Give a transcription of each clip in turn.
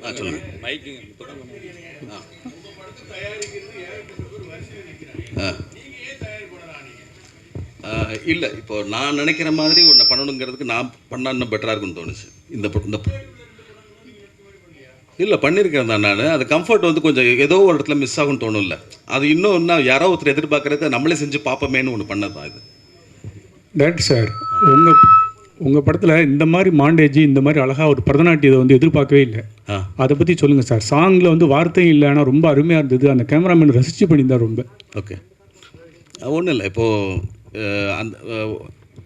ஆ சொல்லுங்கள் ஆ. இல்லை இப்போ நான் நினைக்கிற மாதிரி ஒன்று பண்ணணுங்கிறதுக்கு நான் பண்ணால் இன்னும் பெட்டராக இருக்கும்னு தோணுச்சு. இந்த இந்த இல்லை பண்ணியிருக்கேன் தான் நான். அது கம்ஃபர்ட் வந்து கொஞ்சம் ஏதோ ஒரு இடத்துல மிஸ் ஆகும்னு தோணும்ல. அது இன்னும் இன்னும் யாரோ ஒருத்தர் எதிர்பார்க்கறது நம்மளே செஞ்சு பார்ப்போமேன்னு ஒன்று பண்ணது தான் இது? டேரக்டர் சார் உங்கள் உங்கள் படத்தில் இந்த மாதிரி மாண்டேஜ் இந்த மாதிரி அழகாக ஒரு பரதநாட்டியத்தை வந்து எதிர்பார்க்கவே இல்லை. அதை பற்றி சொல்லுங்கள் சார். சாங்கில் வந்து வார்த்தையும் இல்லை ஆனால் ரொம்ப அருமையாக இருந்தது. அந்த கேமராமேன் ரசித்து பண்ணியிருந்தார் ரொம்ப. ஓகே. ஒன்றும் இல்லை. இப்போது அந்த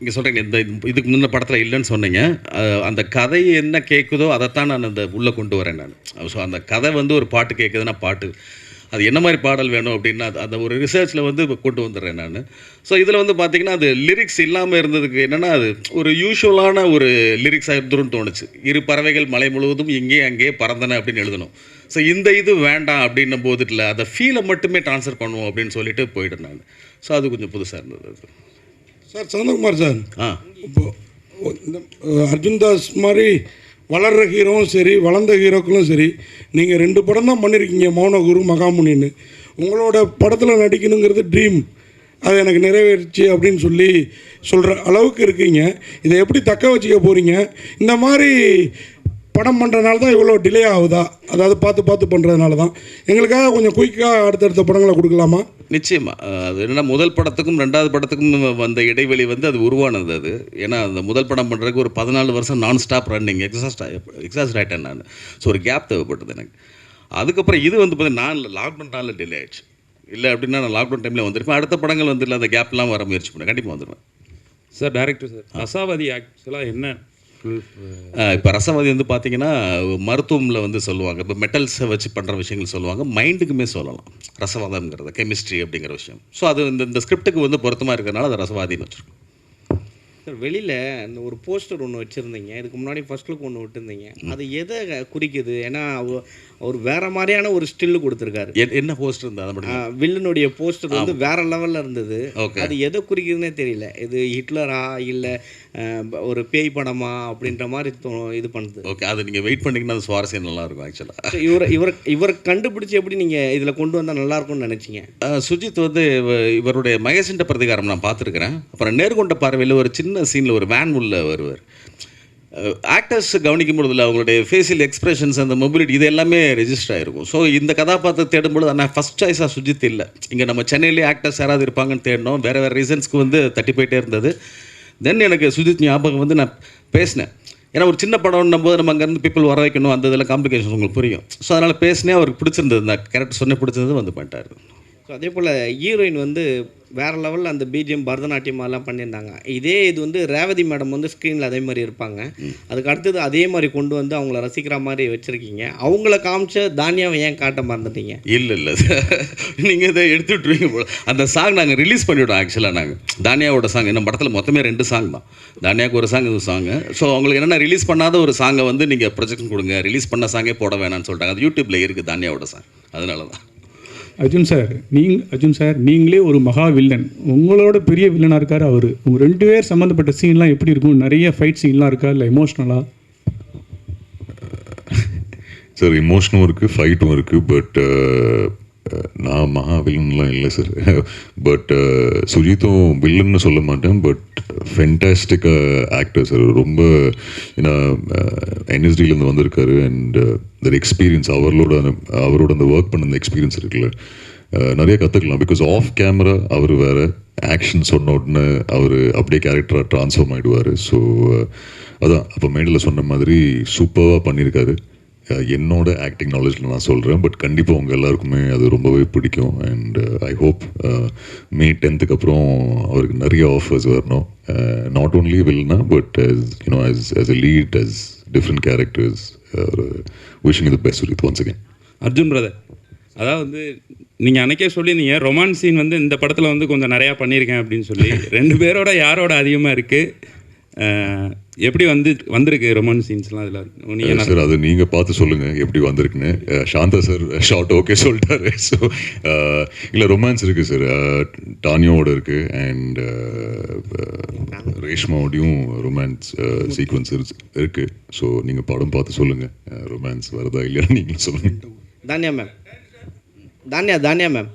இங்கே சொல்கிறீங்க இந்த இது- இதுக்கு முன்ன படத்தில் இல்லைன்னு சொன்னீங்க. அந்த கதை என்ன கேட்குதோ அதைத்தான் நான் அந்த உள்ளே கொண்டு வரேன் நான். ஸோ அந்த கதை வந்து ஒரு பாட்டு கேட்குதுன்னா பாட்டு. அது என்ன மாதிரி பாடல் வேணும் அப்படின்னா அது- அந்த ஒரு ரிசர்ச்சில் வந்து கொண்டு வந்துடுறேன் நான். ஸோ இதில் வந்து பார்த்தீங்கன்னா அது லிரிக்ஸ் இல்லாமல் இருந்ததுக்கு என்னென்னா அது ஒரு யூஷுவலான ஒரு லிரிக்ஸாக இருந்துருன்னு தோணுச்சு. இரு பறவைகள் மலை முழுவதும் இங்கே அங்கே பறந்தன அப்படின்னு எழுதணும். ஸோ இந்த இது வேண்டாம் அப்படின்னும் போது இல்லை அதை ஃபீலை மட்டுமே ட்ரான்ஸ்ஃபர் பண்ணுவோம் அப்படின்னு சொல்லிட்டு போயிட்டேன் நான். ஸோ அது கொஞ்சம் புதுசாக இருந்தது அது. Sir Santhakumar sir. ஆ. இப்போ இந்த அர்ஜுன் தாஸ் மாதிரி வளர்ற ஹீரோவும் சரி வளர்ந்த ஹீரோக்களும் சரி நீங்கள் ரெண்டு படம் தான் பண்ணியிருக்கீங்க மௌனகுரு மகாமுனின்னு. உங்களோட படத்தில் நடிக்கணுங்கிறது ட்ரீம் அது எனக்கு நிறைவேறிச்சு அப்படின்னு சொல்லி சொல்கிற அளவுக்கு இருக்கீங்க. இதை எப்படி தக்க வச்சுக்க போகிறீங்க இந்த மாதிரி படம் பண்ணுறதுனால தான் இவ்வளோ டிலே ஆகுதா? அதாவது பார்த்து பார்த்து பண்ணுறதுனால தான் எங்களுக்காக கொஞ்சம் குயிக்காக அடுத்தடுத்த படங்களை கொடுக்கலாமா? நிச்சயமா. அஹ் அது என்னன்னா முதல் படத்துக்கும் ரெண்டாவது படத்துக்கும் வந்த இடைவெளி வந்து அது உருவானது அது. ஏன்னா அந்த முதல் படம் பண்ணுறதுக்கு ஒரு பதினாலு வருஷம் நான் ஸ்டாப் ரன்னிங் எக்ஸாஸ்ட் எக்ஸாஸ்ட் ஆகிட்டேன் நான். ஸோ ஒரு கேப் தேவைப்பட்டது எனக்கு. அதுக்கப்புறம் இது வந்து பார்த்தீங்கன்னா நான் லாக்டவுன்னால டிலே ஆயிடுச்சு. இல்லை அப்படின்னா நான் லாக்டவுன் டைமில் வந்திருப்பேன் அடுத்த படங்கள் வந்து இல்லை அந்த கேப்லாம் வர முயற்சி பண்ணேன் கண்டிப்பாக வந்துடுவேன் சார் டேரக்டர் சார் ரசாவதி ஆக்சுவலாக என்ன இப்போ ரசவாதி வந்து பார்த்தீங்கன்னா மருத்துவமில் வந்து சொல்லுவாங்க. இப்போ மெட்டல்ஸை வச்சு பண்ணுற விஷயங்கள் சொல்லுவாங்க. மைண்டுக்குமே சொல்லலாம். ரசவாதம்ங்கிறது கெமிஸ்ட்ரி அப்படிங்கிற விஷயம். ஸோ அது இந்த இந்த ஸ்கிரிப்டுக்கு வந்து பொருத்தமாக இருக்கிறனால அது ரசவாதின்னு வச்சுருக்கோம். சார் வெளியில் அந்த ஒரு போஸ்டர் ஒன்று வச்சுருந்தீங்க. இதுக்கு முன்னாடி ஃபர்ஸ்ட் லுக் ஒன்று விட்டுருந்தீங்க. அது எதை குறிக்குது? ஏன்னா அவ- அவர் வேற மாதிரியான ஒரு ஸ்டில்லு கொடுத்துருக்காரு. என்- என்ன போஸ்ட் இருந்தால் அதை மட்டும் வில்லனுடைய போஸ்டர் வந்து வேற லெவலில் இருந்தது. அது எதை குறிக்குதுன்னே தெரியல. இது ஹிட்லரா இல்லை ஒரு பேய் படமா அப்படின்ற மாதிரி தோ- இது பண்ணுது. ஓகே அது நீங்கள் வெயிட் பண்ணிங்கன்னா அது சுவாரஸ்யம் நல்லா இருக்கும் ஆக்சுவலாக இவரை இவர் இவரை கண்டுபிடிச்சி எப்படி நீங்கள் இதில் கொண்டு வந்தால் நல்லா இருக்கும்னு நினச்சிங்க சுஜித் வந்து இவ- இவருடைய மகேசண்ட பிரதிகாரம் நான் பார்த்துருக்கிறேன். அப்புறம் நேர்கொண்ட பார்வையில் ஒரு சின்ன சீனில் ஒரு வேன் உள்ள வருவார். ஆக்டர்ஸ் கவனிக்கும் பொழுதுல அவங்களுடைய ஃபேஷியல் எக்ஸ்பிரஷன்ஸ் அந்த மொபிலிட்டி இது எல்லாமே ரெஜிஸ்டர் ஆகிருக்கும் ஸோ இந்த கதாபாத்திரம் தேடும்பொழுது ஆனால் ஃபஸ்ட் சாய்ஸாக சுஜித் இல்லை. இங்கே நம்ம சென்னையிலே ஆக்டர்ஸ் யாராவது இருப்பாங்கன்னு தேடினோம் வேறு வேறு ரீசன்ஸ்க்கு வந்து தட்டி போயிட்டே இருந்தது. தென் எனக்கு சுஜித் ஞாபகம் வந்து நான் பேசினேன். ஏன்னா ஒரு சின்ன படம்னும் போது நம்ம அங்கேருந்து பீப்புள் வர வைக்கணும் அந்த இதெல்லாம் காம்ப்ளிகேஷன் உங்களுக்கு புரியும். ஸோ அதனால் பேசினே அவருக்கு பிடிச்சிருந்தது. அந்த கேரக்டர் சொன்ன பிடிச்சிருந்தது வந்து பண்ணிட்டார். ஸோ அதே போல் ஹீரோயின் வந்து வேற லெவலில் அந்த பிஜிஎம் பரதநாட்டியம் அதெல்லாம் பண்ணியிருந்தாங்க. இதே இது வந்து ரேவதி மேடம் வந்து ஸ்க்ரீனில் அதே மாதிரி இருப்பாங்க. அதுக்கு அடுத்தது அதே மாதிரி கொண்டு வந்து அவங்கள ரசிக்கிற மாதிரி வச்சுருக்கீங்க. அவங்கள காமிச்ச தானியாவை ஏன் காட்ட மறந்துட்டீங்க? இல்லை இல்லை. நீங்கள் இதை எடுத்து விட்ருவீங்க போல. அந்த சாங் நாங்கள் ரிலீஸ் பண்ணிவிட்டோம் ஆக்சுவலாக நாங்கள் தானியாவோட சாங் நம்ம படத்தில் மொத்தமே ரெண்டு சாங் தான். தானியாவுக்கு ஒரு சாங் இது சாங்கு ஸோ அவங்களுக்கு என்னென்னா ரிலீஸ் பண்ணாத ஒரு சாங்கை வந்து நீங்கள் ப்ரொஜெக்ஷன் கொடுங்க. ரிலீஸ் பண்ண சாங்கே போட வேணாம்னு சொல்லிட்டாங்க. அது யூடியூப்பில் இருக்குது தானியாவோட சாங் அதனால தான் அர்ஜுன் சார் நீங்க அர்ஜுன் சார் நீங்களே ஒரு மகா வில்லன். உங்களோட பெரிய வில்லனாக இருக்கார் அவர். உங்க ரெண்டு பேர் சம்மந்தப்பட்ட சீன்லாம் எப்படி இருக்கும்? நிறைய ஃபைட் சீன்லாம் இருக்கா? இல்லை எமோஷ்னலாக சார் இமோஷனும் இருக்குது ஃபைட்டும் இருக்குது பட் நான் மகா வில்லன்லாம் இல்லை சார் பட் uh, சுஜித்தும் வில்லன்னு சொல்ல மாட்டேன் பட் ஃபென்டாஸ்டிக்காக ஆக்டர் சார் ரொம்ப ஏன்னா என்எஸ்டிலேருந்து uh, வந்திருக்காரு அண்ட் தட் எக்ஸ்பீரியன்ஸ் அவர்களோட அந்த- அவரோட அந்த ஒர்க் பண்ண அந்த எக்ஸ்பீரியன்ஸ் இருக்குல்ல uh, நிறைய கற்றுக்கலாம் பிகாஸ் ஆஃப் கேமரா அவர் வேறு ஆக்ஷன் சொன்ன உடனே அவர் அப்படியே கேரக்டராக ட்ரான்ஸ்ஃபார்ம் ஆகிடுவார் ஸோ அதான் அப்போ மேடில் சொன்ன மாதிரி சூப்பராக பண்ணியிருக்காரு. என்னோட ஆக்டிங் நாலேஜில் நான் சொல்கிறேன் பட் கண்டிப்பாக உங்கள் எல்லாருக்குமே அது ரொம்பவே பிடிக்கும். அண்ட் ஐ ஹோப் மே டென்த்துக்கு அப்புறம் அவருக்கு நிறைய ஆஃபர்ஸ் வரணும். Not only villain but you know as as a lead as different characters wishing the best with once again Arjun brother அதாவது வந்து நீங்கள் அன்னைக்கே சொல்லியிருந்தீங்க ரொமான்ஸ் சீன் வந்து இந்த படத்தில் வந்து கொஞ்சம் நிறையா பண்ணியிருக்கேன் அப்படின்னு சொல்லி. ரெண்டு பேரோட யாரோட அதிகமாக இருக்குது எப்படி வந்து வந்திருக்கு ரொமான்ஸ் சீன்ஸ்லாம் அதில்? நீங்கள் சார் அது நீங்கள் பார்த்து சொல்லுங்கள் எப்படி வந்திருக்குன்னு. சாந்தா சார் ஷார்ட் ஓகே சொல்லிட்டாரு. ஸோ இல்லை ரொமான்ஸ் இருக்குது சார் டானியோட இருக்குது அண்ட் ரேஷ்மாவோடையும் ரொமான்ஸ் சீக்வன்ஸ் இருக்குது ஸோ நீங்கள் படம் பார்த்து சொல்லுங்கள் ரொமான்ஸ் வருதா இல்லையா நீங்களும் சொல்லுங்கள் தானியா மேம் தானியா தானியா மேம்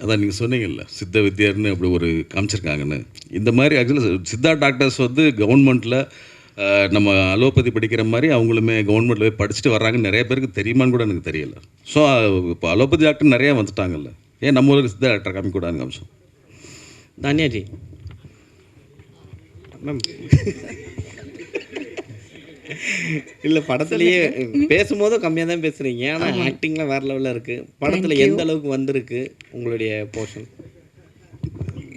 அதான் நீங்கள் சொன்னீங்கல்ல சித்த வித்யார்னு அப்படி ஒரு காமிச்சிருக்காங்கன்னு. இந்த மாதிரி ஆக்சுவலாக சித்தா டாக்டர்ஸ் வந்து கவர்மெண்ட்டில் நம்ம அலோபதி படிக்கிற மாதிரி அவங்களுமே கவர்மெண்ட்டில் போய் படிச்சுட்டு வர்றாங்கன்னு நிறைய பேருக்கு தெரியுமான்னு கூட எனக்கு தெரியல. ஸோ இப்போ அலோபதி டாக்டர் நிறையா வந்துட்டாங்கல்ல. ஏன் நம்ம ஊருக்கு சித்தா டாக்டர் காமிக்கூடாதுன்னு காமிச்சோம். தானியா ஜி. மேம் இல்லை படத்துலயே பேசும்போதும் கம்மியாக தான் பேசுகிறீங்க ஆனால் ஆக்டிங்லாம் வேறு லெவலில் இருக்குது படத்தில் எந்த அளவுக்கு வந்திருக்கு உங்களுடைய போர்ஷன்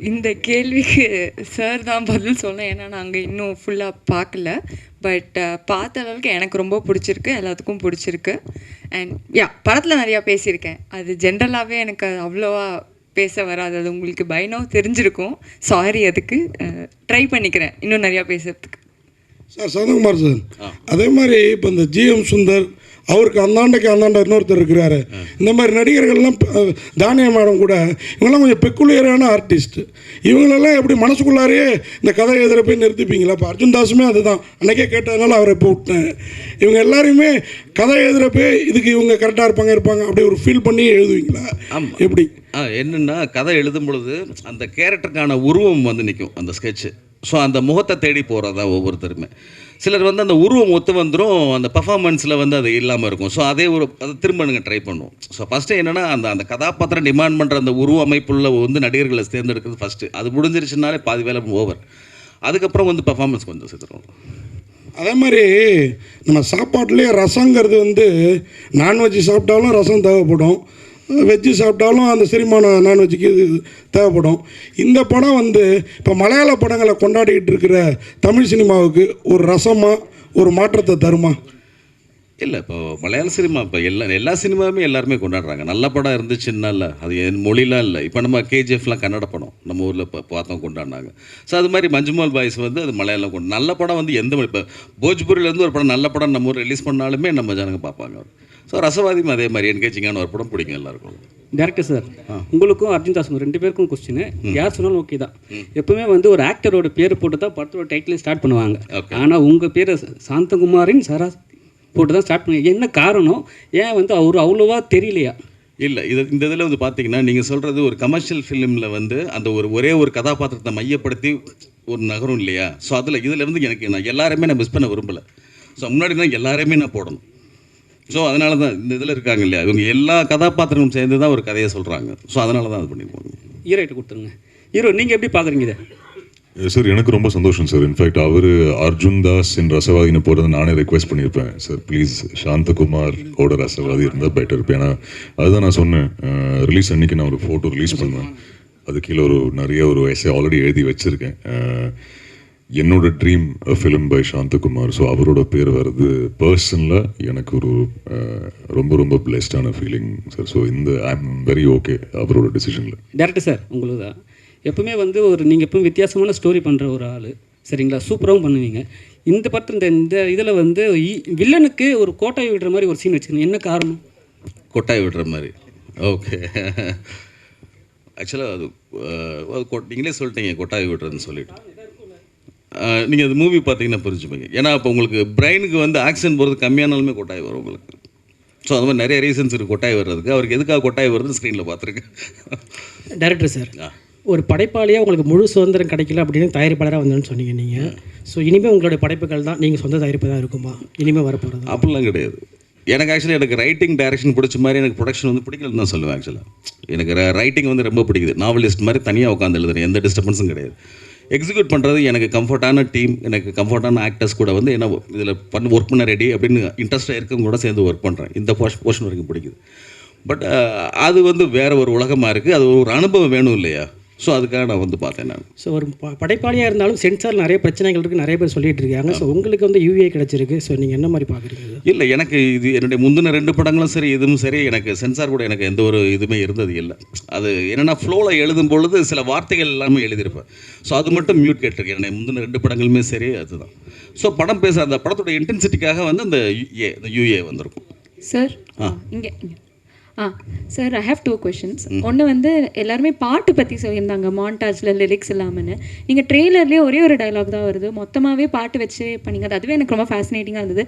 இந்த கேள்விக்கு சார் தான் பதில் சொல்லணும் ஏன்னா நாங்கள் இன்னும் ஃபுல்லாக பார்க்கல. பட் பார்த்த அளவுக்கு எனக்கு ரொம்ப பிடிச்சிருக்கு. எல்லாத்துக்கும் பிடிச்சிருக்கு. அண்ட் யா படத்தில் நிறையா பேசியிருக்கேன். அது ஜென்ரலாகவே எனக்கு அது அவ்வளோவா பேச வராது. அது உங்களுக்கு பயனோ தெரிஞ்சிருக்கும். சாரி அதுக்கு ட்ரை பண்ணிக்கிறேன். இன்னும் நிறையா பேசுறதுக்கு. Sir Santhakumar sir. அதே மாதிரி இப்போ இந்த ஜிஎம் சுந்தர் அவருக்கு அந்தாண்டைக்கு அந்தாண்ட இன்னொருத்தர் இருக்கிறாரு. இந்த மாதிரி நடிகர்கள்லாம் தானியா மேடம் கூட இவங்கெல்லாம் கொஞ்சம் பெக்குலியரான ஆர்டிஸ்ட் இவங்களெல்லாம் எப்படி மனசுக்குள்ளாரையே இந்த கதை எழுதுகிற போய் நிறுத்திப்பீங்களா? இப்போ அர்ஜுன் தாஸுமே அதுதான். அன்னைக்கே கேட்டதுனால அவரை இப்போ விட்டேன். இவங்க எல்லாரையுமே கதை எழுதுகிறப்ப இதுக்கு இவங்க கரெக்டாக இருப்பாங்க இருப்பாங்க அப்படி ஒரு ஃபீல் பண்ணி எழுதுவீங்களா. எப்படி? என்னென்னா கதை எழுதும் பொழுது அந்த கேரக்டருக்கான உருவம் வந்து நிற்கும் அந்த ஸ்கெட்சு ஸோ அந்த முகத்தை தேடி போகிறதா ஒவ்வொருத்தருமே. சிலர் வந்து அந்த உருவம் ஒத்து வந்துடும் அந்த பர்ஃபார்மன்ஸில் வந்து அது இல்லாமல் இருக்கும். ஸோ அதே ஒரு அதை திரும்ப நீங்கள் ட்ரை பண்ணுவோம். ஸோ ஃபஸ்ட்டு என்னென்னா அந்த அந்த கதாபாத்திரம் டிமாண்ட் பண்ணுற அந்த உருவ அமைப்புள்ள வந்து நடிகர்களை தேர்ந்தெடுக்கிறது ஃபஸ்ட்டு அது முடிஞ்சிருச்சுனாலே பாதி வேலை ஓவர் அதுக்கப்புறம் வந்து பர்ஃபார்மன்ஸ் கொஞ்சம் சேர்த்துருவோம் அதே மாதிரி நம்ம சாப்பாட்டுலேயே ரசங்கிறது வந்து நான்வெஜ் சாப்பிட்டாலும் ரசம் தேவைப்படும். வெஜ்ஜு சாப்பிட்டாலும் அந்த செரிமானம் நான்வெஜ்ஜுக்கு இது தேவைப்படும். இந்த படம் வந்து இப்போ மலையாள படங்களை கொண்டாடிக்கிட்டு இருக்கிற தமிழ் சினிமாவுக்கு ஒரு ரசமாக ஒரு மாற்றத்தை தருமா? இல்லை இப்போ மலையாள சினிமா இப்போ எல்லா எல்லா சினிமாவுமே எல்லாருமே கொண்டாடுறாங்க. நல்ல படம் இருந்துச்சுன்னா இல்லை அது என் மொழிலாம் இல்லை. இப்போ நம்ம கேஜிஎஃப்லாம் கன்னட படம் நம்ம ஊரில் இப்போ பார்த்தோம் கொண்டாடினாங்க. ஸோ அது மாதிரி மஞ்சுமால் பாய்ஸ் வந்து அது மலையாளம் கொண்டு நல்ல படம் வந்து எந்த மொழி இப்போ போஜ்பூரிலேருந்து ஒரு படம் நல்ல படம் நம்ம ஊர் ரிலீஸ் பண்ணாலுமே நம்ம ஜனங்க பார்ப்பாங்க. ஸோ ரசவாதியும் அதே மாதிரி. என்கேஜிங்கான ஒரு படம் பிடிக்கும் எல்லாருக்கும். டேரக்டர் சார் உங்களுக்கும் அர்ஜுன் தாஸ் ரெண்டு பேருக்கும் கொஸ்டின் யார் சொன்னாலும் ஓகே தான். எப்பவுமே வந்து ஒரு ஆக்டரோட பேர் போட்டு தான் படத்தோட டைட்டில் ஸ்டார்ட் பண்ணுவாங்க. ஆனால் உங்கள் பேரை சாந்தகுமாரின் சரா போட்டு தான் ஸ்டார்ட் பண்ணுங்க என்ன காரணம்? ஏன் வந்து அவர் அவ்வளோவா தெரியலையா? இல்லை இது இந்த இதில் வந்து பார்த்தீங்கன்னா நீங்கள் சொல்கிறது ஒரு கமர்ஷியல் ஃபிலிமில் வந்து அந்த ஒரு ஒரே ஒரு கதாபாத்திரத்தை மையப்படுத்தி ஒரு நகரம் இல்லையா? ஸோ அதில் இதில் இருந்து எனக்கு நான் எல்லாருமே நான் மிஸ் பண்ண விரும்பலை. ஸோ முன்னாடி நான் எல்லாரையுமே நான் போடணும். ஸோ அதனால தான் இந்த இதில் இருக்காங்க இல்லையா? இவங்க எல்லா கதாபாத்திரங்களும் சேர்ந்து தான் ஒரு கதையை சொல்கிறாங்க ஸோ அதனால தான் அது பண்ணியிருப்பாங்க ஹீரோயிட்ட கொடுத்துருங்க. ஹீரோ நீங்கள் எப்படி பார்க்குறீங்க இதை? சார் எனக்கு ரொம்ப சந்தோஷம் சார் இன்ஃபேக்ட் அவர் அர்ஜுன் தாஸ் என் ரசவாதினை போடுறது நானே ரெக்வெஸ்ட் பண்ணியிருப்பேன். சார் ப்ளீஸ் சாந்தகுமார் ஓட ரசவாதி இருந்தால் பெட்டர் இருப்பேன். ஏன்னா அதுதான் நான் சொன்னேன். ரிலீஸ் அன்னைக்கு நான் ஒரு ஃபோட்டோ ரிலீஸ் பண்ணுவேன். அது கீழே ஒரு நிறைய ஒரு எஸ்ஏ ஆல்ரெடி எழுதி வச்சுருக்கேன். என்னோட dream film by Santhakumar so அவரோட பேர் வர்றது பர்சனில் எனக்கு ஒரு அஹ், ரொம்ப ரொம்ப பிளெஸ்டான ஃபீலிங் சார் ஸோ இந்த ஐ எம் வெரி ஓகே அவரோட டிசிஷனில் டேரக்டர் சார் உங்களுக்கு தான் எப்பவுமே வந்து ஒரு நீங்கள் எப்பவும் வித்தியாசமான ஸ்டோரி பண்ணுற ஒரு ஆள். சரிங்களா? சூப்பராகவும் பண்ணுவீங்க. இந்த படத்தில் இந்த இந்த இதில் வந்து இ- வில்லனுக்கு ஒரு கோட்டையை விடுற மாதிரி ஒரு சீன் வச்சுக்கணும் என்ன காரணம்? கொட்டாய் விடுற மாதிரி. ஓகே ஆக்சுவலாக அது அஹ், அது கொ- நீங்களே சொல்லிட்டீங்க கொட்டாய் விடுறதுன்னு சொல்லிட்டு. நீங்கள் அது மூவி பார்த்தீங்கன்னா புரிஞ்சுப்பீங்க. ஏன்னா இப்போ உங்களுக்கு பிரெயினுக்கு வந்து ஆக்சிஜன் போகிறது கம்மியானாலுமே கொட்டாய் வரும் உங்களுக்கு. ஸோ அது மாதிரி நிறைய ரீசன்ஸ் இருக்குது கொட்டாய் வர்றதுக்கு. அவருக்கு எதுக்காக கொட்டாய் வருதுன்னு ஸ்க்ரீனில் பார்த்துருக்கேன். Director sir. ஒரு படைப்பாளியாக உங்களுக்கு முழு சுதந்திரம் கிடைக்கல அப்படின்னு தயாரிப்பாளராக வந்தோன்னு சொன்னீங்க நீங்கள் ஸோ இனிமேல் உங்களுடைய படைப்புகள் தான் நீங்கள் சொந்த தயாரிப்பு தான் இருக்குமா? இனிமேல் வரப்போகிறது அப்படிலாம் கிடையாது. எனக்கு ஆக்சுவலி எனக்கு ரைட்டிங் டைரக்ஷன் பிடிச்ச மாதிரி எனக்கு ப்ரொடக்ஷன் வந்து பிடிக்கலன்னு தான் சொல்லுவேன் ஆக்சுவலாக எனக்கு ரைட்டிங் வந்து ரொம்ப பிடிக்குது. நாவலிஸ்ட் மாதிரி தனியாக உட்காந்து எழுதுறேன். எந்த டிஸ்டர்பன்ஸும் கிடையாது. எக்ஸிக்யூட் பண்ணுறது எனக்கு கம்ஃபர்ட்டான டீம் எனக்கு கம்ஃபர்ட்டான ஆக்டர்ஸ் கூட வந்து என்ன இதில் பண்ண ஒர்க் பண்ண ரெடி அப்படின்னு இன்ட்ரெஸ்ட்டாக இருக்கவங்க கூட சேர்ந்து ஒர்க் பண்ணுறேன் இந்த போர்ஷன் வரைக்கும் பிடிக்குது. பட் அது வந்து வேறு ஒரு உலகமாக இருக்குது அது ஒரு அனுபவம் வேணும் இல்லையா? ஸோ அதுக்காக நான் வந்து பார்த்தேன் நான். ஸோ ஒரு படைப்பாளியாக இருந்தாலும் சென்சார் நிறைய பிரச்சனைகள் இருக்குது நிறைய பேர் சொல்லிட்டு இருக்காங்க. ஸோ உங்களுக்கு வந்து யூஏ கிடச்சிருக்கு. ஸோ நீங்கள் என்ன மாதிரி பார்க்குறீங்க இல்லை எனக்கு இது என்னுடைய முந்தின ரெண்டு படங்களும் சரி இதுவும் சரி எனக்கு சென்சார் கூட எனக்கு எந்த ஒரு இதுவுமே இருந்தது இல்லை. அது என்னென்னா ஃப்ளோவில் எழுதும் பொழுது சில வார்த்தைகள் எல்லாமே எழுதியிருப்பேன். ஸோ அது மட்டும் மியூட் கேட்டிருக்கேன். என்னுடைய முந்தின ரெண்டு படங்களுமே சரி அதுதான். ஸோ படம் பேச அந்த படத்தோட இன்டென்சிட்டிக்காக வந்து அந்த யூஏ இந்த யூஏ வந்திருக்கும். சார் இங்கே. ஆ. Sir I have two questions ஒன்று வந்து எல்லாருமே பாட்டு பற்றி சொல்லியிருந்தாங்க மாண்டாஜில் லிரிக்ஸ் இல்லாமன்னு. நீங்கள் ட்ரெய்லர்லேயே ஒரே ஒரு டயலாக் தான் வருது. மொத்தமாகவே பாட்டு வச்சு பண்ணீங்க. அது அதுவே எனக்கு ரொம்ப ஃபேசினேட்டிங்காக இருந்தது.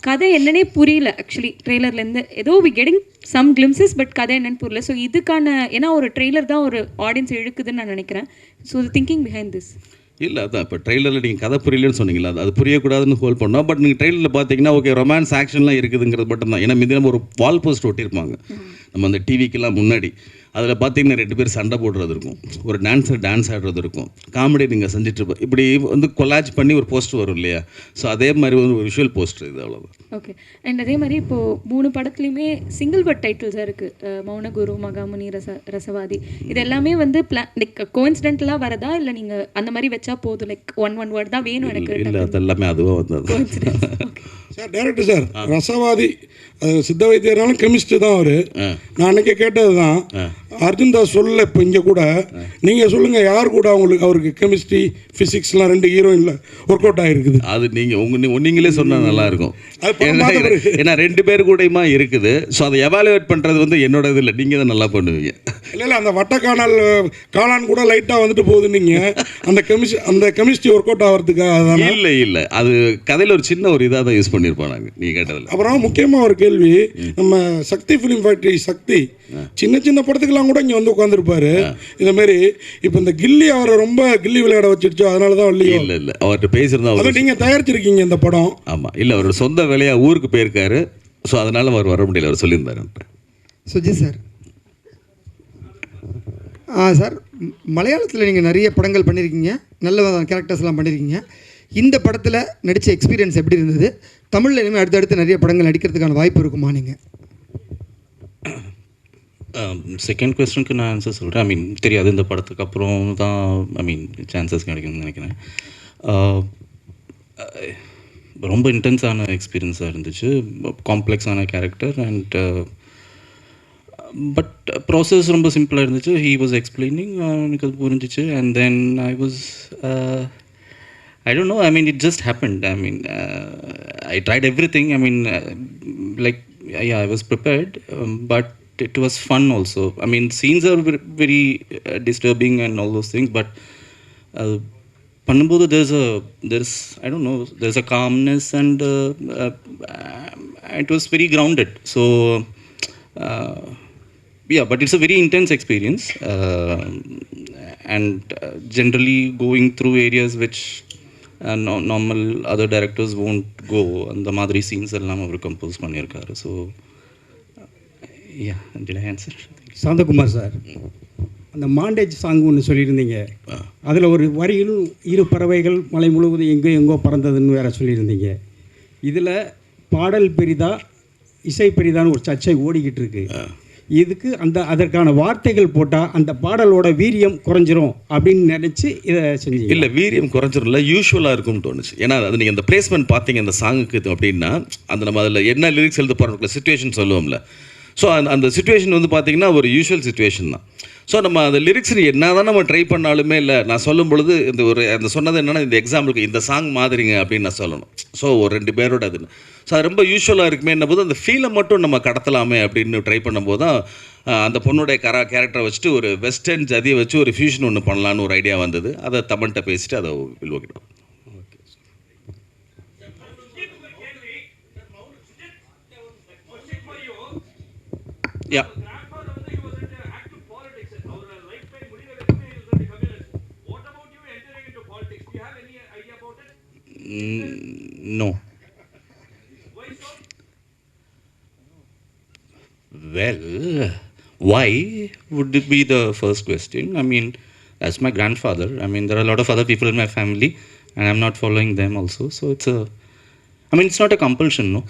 கதை என்னன்னே புரியல ஆக்சுவலி ட்ரெய்லர்லேருந்து ஏதோ we getting some glimpses but கதை என்னன்னு புரியல. ஸோ இதுக்கான ஏன்னா ஒரு ட்ரெய்லர் தான் ஒரு ஆடியன்ஸ் இழுக்குதுன்னு நான் நினைக்கிறேன். ஸோ திங்கிங் பிஹைண்ட் திஸ் இல்லை அதான் இப்போ ட்ரெய்லரில் நீங்கள் கதை புரியலன்னு சொன்னீங்களா அது அது புரியக்கூடாதுன்னு ஹோல் பண்ணோம். பட் நீங்கள் ட்ரெய்லரில் பார்த்தீங்கன்னா ஓகே ரொமான்ஸ் ஆக்ஷன்லாம் இருக்குதுங்கிறது மட்டும்தான். ஏன்னா மிதி நம்ம ஒரு வால் போஸ்ட் ஒட்டியிருப்பாங்க. நம்ம அந்த டிவிக்கெல்லாம் முன்னாடி. அதில் பார்த்தீங்கன்னா ரெண்டு பேர் சண்டை போடுறது இருக்கும். ஒரு டான்ஸர் டான்ஸ் ஆடுறது இருக்கும். காமெடி நீங்கள் செஞ்சுட்டு இருப்ப இப்படி வந்து கொலாஜ் பண்ணி ஒரு போஸ்ட் வரும் இல்லையா? ஸோ அதே மாதிரி வந்து ஒரு விஷுவல் போஸ்டர் இது அவ்வளோதான் ஓகே அண்ட் அதே மாதிரி இப்போது மூணு படத்துலையுமே சிங்கிள் வேர்ட் டைட்டில்ஸாக இருக்குது மௌனகுரு மகாமுனி ரச ரசவாதி. இது எல்லாமே வந்து பிளான் லைக் கோயின்சிடென்டலாக வரதா? இல்லை நீங்கள் அந்த மாதிரி வச்சா போதும்? லைக் ஒன் ஒன் வேர்ட் தான் வேணும் எனக்கு இல்லை அது எல்லாமே அதுவாக வந்தது சார் டேரக்டர் சார். ரசவாதி சித்த வைத்தியர்னாலும் கெமிஸ்ட் தான் அவர். நான் அன்னைக்கு கேட்டது தான். அர்ஜுன் தாஸ் சொல்ல இப்போ இங்கே கூட. நீங்கள் சொல்லுங்கள் யார் கூட அவங்களுக்கு அவருக்கு கெமிஸ்ட்ரி ஃபிசிக்ஸ்லாம் ரெண்டு ஹீரோயினில் ஒர்க் அவுட் ஆகிருக்குது அது நீங்கள் உங்க நீங்களே சொன்னால் நல்லா இருக்கும். அது படம் ஏன்னா ரெண்டு பேர் கூடயுமா இருக்குது. ஸோ அதை எவாலுவேட் பண்ணுறது வந்து என்னோட இது இல்லை. நீங்கள் தான் நல்லா பண்ணுவீங்க. இல்லை இல்லை அந்த வட்டக்காணல் காளான் கூட லைட்டாக வந்துட்டு போகுது நீங்கள் அந்த கெமிஸ்ட்ரி அந்த கெமிஸ்ட்ரி ஒர்க் அவுட் ஆகிறதுக்காக இல்லை இல்லை. அது கதையில் ஒரு சின்ன ஒரு இதாக தான் யூஸ் பண்ணியிருப்போம் நாங்கள் நீங்கள் கேட்டதில்ல அப்புறம் முக்கியமாக ஒரு கேள்வி. நம்ம சக்தி ஃபிலிம் ஃபேக்டரி சக்தி சின்ன சின்ன படத்துக்கெல்லாம் கூட இங்கே வந்து உட்காந்துருப்பாரு இந்த மாதிரி இப்போ இந்த கில்லி அவரை ரொம்ப கில்லி விளையாட வச்சிருச்சோ அதனால தான் இல்லையோ? இல்லை இல்லை. அவர்கிட்ட அவர் நீங்கள் தயாரிச்சிருக்கீங்க இந்த படம். ஆமாம் இல்லை அவரோட சொந்த வேலையாக ஊருக்கு போயிருக்காரு. ஸோ அதனால் அவர் வர முடியல. அவர் சொல்லியிருந்தாரு சுஜித் சார் ஆ சார் மலையாளத்தில் நீங்கள் நிறைய படங்கள் பண்ணியிருக்கீங்க நல்ல கேரக்டர்ஸ்லாம் பண்ணியிருக்கீங்க இந்த படத்தில் நடித்த எக்ஸ்பீரியன்ஸ் எப்படி இருந்தது? தமிழில் இனிமேல் அடுத்தடுத்து நிறைய படங்கள் நடிக்கிறதுக்கான வாய்ப்பு இருக்குமா நீங்கள் செகண்ட் கொஸ்டினுக்கு நான் ஆன்சர் சொல்கிறேன் ஐ மீன் தெரியாது இந்த படத்துக்கு அப்புறம் தான் ஐ மீன் சான்சஸ் கிடைக்கும்னு நினைக்கிறேன். அஹ் ரொம்ப இன்டென்ஸான எக்ஸ்பீரியன்ஸாக இருந்துச்சு காம்ப்ளெக்ஸான கேரக்டர் அண்ட் பட் ப்ராசஸ் ரொம்ப சிம்பிளாக இருந்துச்சு ஹீ வாஸ் எக்ஸ்பிளைனிங் எனக்கு அது புரிஞ்சிச்சு and then I was I don't know. I mean, it just happened. I mean, uh, I tried everything. I mean, uh, like, yeah, I was prepared, um, but it was fun also. I mean, scenes are very, very uh, disturbing and all those things, but uh, பண்ணும்போது there's a there's I don't know there's a calmness and uh, uh, it was very grounded. So uh, yeah, but it's a very intense experience, uh, and uh, generally going through areas which uh, no, normal other directors won't go. அந்த மாதிரி scenes எல்லாம் அவர் compose பண்ணியிருக்காரு so yeah did I answer Santhakumar sir அந்த montage song ஒன்று சொல்லியிருந்தீங்க. அதில் ஒரு வரியில் இரு பறவைகள் மலை முழுவதும் எங்கோ எங்கோ பறந்ததுன்னு வேற சொல்லியிருந்தீங்க. இதில் பாடல் பெரிதா இசை பெரிதான்னு ஒரு சர்ச்சை ஓடிக்கிட்டு இருக்கு. இதுக்கு அந்த அதற்கான வார்த்தைகள் போட்டால் அந்த பாடலோட வீரியம் குறைஞ்சிரும் அப்படின்னு நினச்சி இதை செஞ்சீங்க. இல்லை வீரியம் குறைஞ்சிரும்ல யூஸ்வலாக இருக்கும்னு தோணுச்சு. ஏன்னா அது நீங்கள் அந்த பிளேஸ்மெண்ட் பார்த்தீங்க அந்த சாங்குக்கு அப்படின்னா அந்த நம்ம அதில் என்ன லிரிக்ஸ் எழுத போகிறோம் சுச்சுவேஷன் சொல்லுவோம்ல. ஸோ அந்த அந்த சுச்சுவேஷன் வந்து பார்த்தீங்கன்னா ஒரு யூஷுவல் சுச்சுவேஷன் தான். ஸோ நம்ம அந்த லிரிக்ஸ் என்ன தான் நம்ம ட்ரை பண்ணாலுமே இல்லை நான் சொல்லும் பொழுது இந்த ஒரு அந்த சொன்னது என்னென்னா இந்த எக்ஸாம்பிளுக்கு இந்த சாங் மாதிரிங்க அப்படின்னு நான் சொல்லணும். ஸோ ஒரு ரெண்டு பேரோட அதுன்னு ஸோ அது ரொம்ப யூஸ்வலாக இருக்குமே என்ன போது அந்த ஃபீலை மட்டும் நம்ம கடத்தலாமே அப்படின்னு ட்ரை பண்ணும்போது தான் அந்த பொண்ணுடைய கரா கேரக்டரை வச்சுட்டு ஒரு வெஸ்டர்ன் ஜதியை வச்சு ஒரு ஃபியூஷன் ஒன்று பண்ணலான்னு ஒரு ஐடியா வந்தது. அதை தமிழ்கிட்ட பேசிட்டு அதை வில்வகிட்டோம் யா no. Well, why would it be the first question? I mean, that's my grandfather. I mean, there are a lot of other people in my family, and I'm not following them also. So it's a, I mean, it's not a compulsion, no.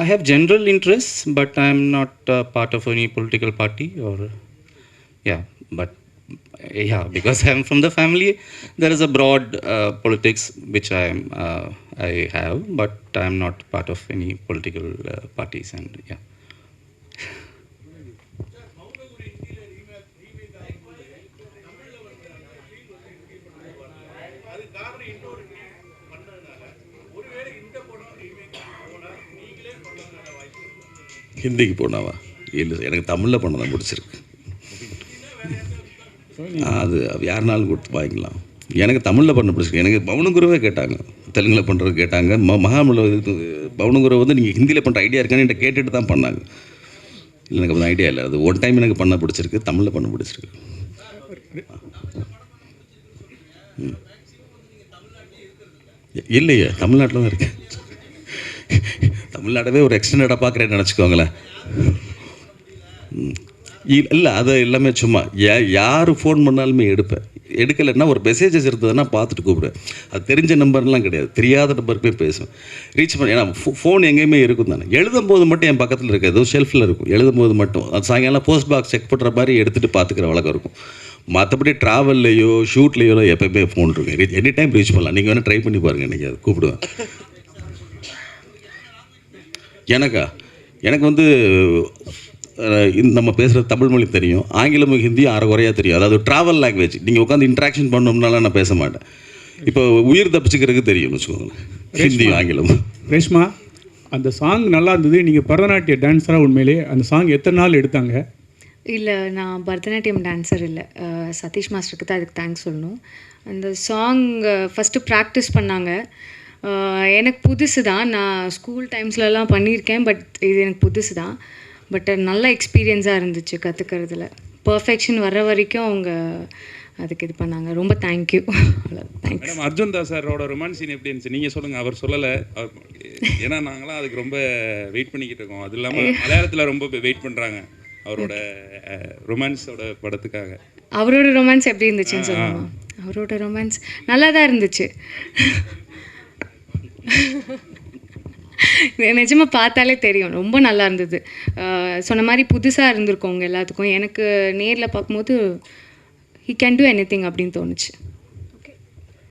I have general interests, but I'm not uh, part of any political party or, yeah, but yeah, because I'm from the family, there is a broad uh, politics which I am, uh, I have, but I'm not part of any political uh, parties, and yeah. ஹிந்திக்கு போனாவா? இல்லை எனக்கு தமிழில் பண்ண தான் பிடிச்சிருக்கு. அது யாருனாலும் கொடுத்து வாங்கிக்கலாம். எனக்கு தமிழில் பண்ண பிடிச்சிருக்கு. எனக்கு பவுனகுருவே கேட்டாங்க. தெலுங்கில் பண்ணுறது கேட்டாங்க. ம மகாமல இது வந்து நீங்கள் ஹிந்தியில் பண்ணுற ஐடியா இருக்கான்னு என்கிட்ட கேட்டுட்டு தான் பண்ணாங்க. இல்லை எனக்கு அந்த ஐடியா இல்லை. அது ஒன் டைம் எனக்கு பண்ண பிடிச்சிருக்கு. தமிழில் பண்ண பிடிச்சிருக்கு. ம். இல்லையே தமிழ்நாட்டில் தான் இருக்கேன். தமிழ்நாடவே ஒரு எக்ஸ்டெண்டடாக பார்க்குறேன்னு நினச்சிக்கோங்களேன். இல்லை அது எல்லாமே சும்மா யா யார் ஃபோன் பண்ணாலுமே எடுப்பேன். எடுக்கலைன்னா ஒரு மெசேஜஸ் இருந்ததுன்னா பார்த்துட்டு கூப்பிடுவேன். அது தெரிஞ்ச நம்பர்லாம் கிடையாது. தெரியாத நம்பருக்குமே பேசுவேன். ரீச் பண்ணி ஏன்னா ஃபோன் எங்கேயுமே இருக்கும் தானே. எழுதும் போது மட்டும் என் பக்கத்தில் இருக்க ஏதோ ஷெல்ஃபில் இருக்கும். எழுதும் போது மட்டும். அது சாயங்காலம் போஸ்ட் பாக்ஸ் செக் பண்ணுற மாதிரி எடுத்துகிட்டு பார்த்துக்கிற வழக்கம் இருக்கும். மற்றபடி ட்ராவல்லையோ ஷூட்லேயோ எப்போயுமே ஃபோன் இருக்கும். எனி டைம் ரீச் பண்ணலாம். நீங்கள் வேணால் ட்ரை பண்ணி பாருங்கள் இன்றைக்கி அது கூப்பிடுவேன். எனக்கா? எனக்கு வந்து நம்ம பேசுகிற தமிழ் மொழி தெரியும். ஆங்கிலமும் ஹிந்தியும் அரை குறையாக தெரியும். அதாவது ட்ராவல் லாங்குவேஜ் நீங்கள் உட்காந்து இன்ட்ராக்ஷன் பண்ணோம்னால நான் பேச மாட்டேன். இப்போ உயிர் தப்பிச்சுக்கிறதுக்கு தெரியும்னு வச்சுக்கோங்களேன். ஹிந்தியும் ஆங்கிலமும் ரேஷ்மா அந்த சாங் நல்லா இருந்தது. நீங்கள் பரதநாட்டிய டான்ஸராக உண்மையிலே அந்த சாங் எத்தனை நாள் எடுத்தாங்க? இல்லை நான் பரதநாட்டியம் டான்ஸர் இல்லை. சதீஷ் மாஸ்டருக்கு தான் அதுக்கு தேங்க்ஸ் சொல்லணும். அந்த சாங் ஃபஸ்ட்டு ப்ராக்டிஸ் பண்ணாங்க. எனக்கு புதுசு தான். நான் ஸ்கூல் டைம்ஸ்லலாம் பண்ணியிருக்கேன் பட் இது எனக்கு புதுசு தான். பட் நல்ல எக்ஸ்பீரியன்ஸாக இருந்துச்சு கற்றுக்கிறதுல பர்ஃபெக்ஷன் வர்ற வரைக்கும் அவங்க அதுக்கு இது பண்ணாங்க. ரொம்ப thank you thanks madam Arjun Das சாரோட ரொமான்ஸ் சீன் எப்படி இருந்துச்சு? நீங்கள் சொல்லுங்கள் அவர் சொல்லலை. ஏன்னா நாங்களாம் அதுக்கு ரொம்ப வெயிட் பண்ணிக்கிட்டு இருக்கோம். அது இல்லாமல் மலையாளத்தில் ரொம்ப வெயிட் பண்ணுறாங்க அவரோட ரொமான்ஸோட படத்துக்காக. அவரோட ரொமான்ஸ் எப்படி இருந்துச்சுன்னு சொல்லுமா அவரோட ரொமான்ஸ் நல்லா தான் இருந்துச்சு. நிஜமாக பார்த்தாலே தெரியும். ரொம்ப நல்லா இருந்தது. சொன்ன மாதிரி புதுசாக இருந்திருக்கோங்க எல்லாத்துக்கும். எனக்கு நேரில் பார்க்கும்போது he can do anything அப்படின்னு தோணுச்சு.